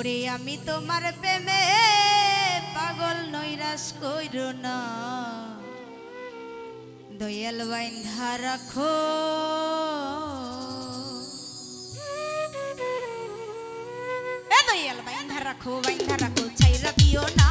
ওরে আমি তোমার প্রেমে পাগল নৈরাস কইর না। দয়াল বাইন্ধা রাখো। এ দয়াল বাইন্ধা রাখো বাইন্ধা রাখো, ছাইরা দিও না।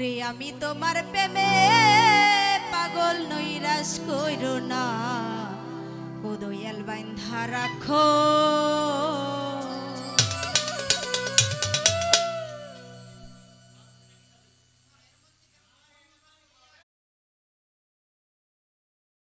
আমি তোমার প্রেমে পাগল নৈরাশ কইর না। ও দয়াল বাইন্ধা রাখো।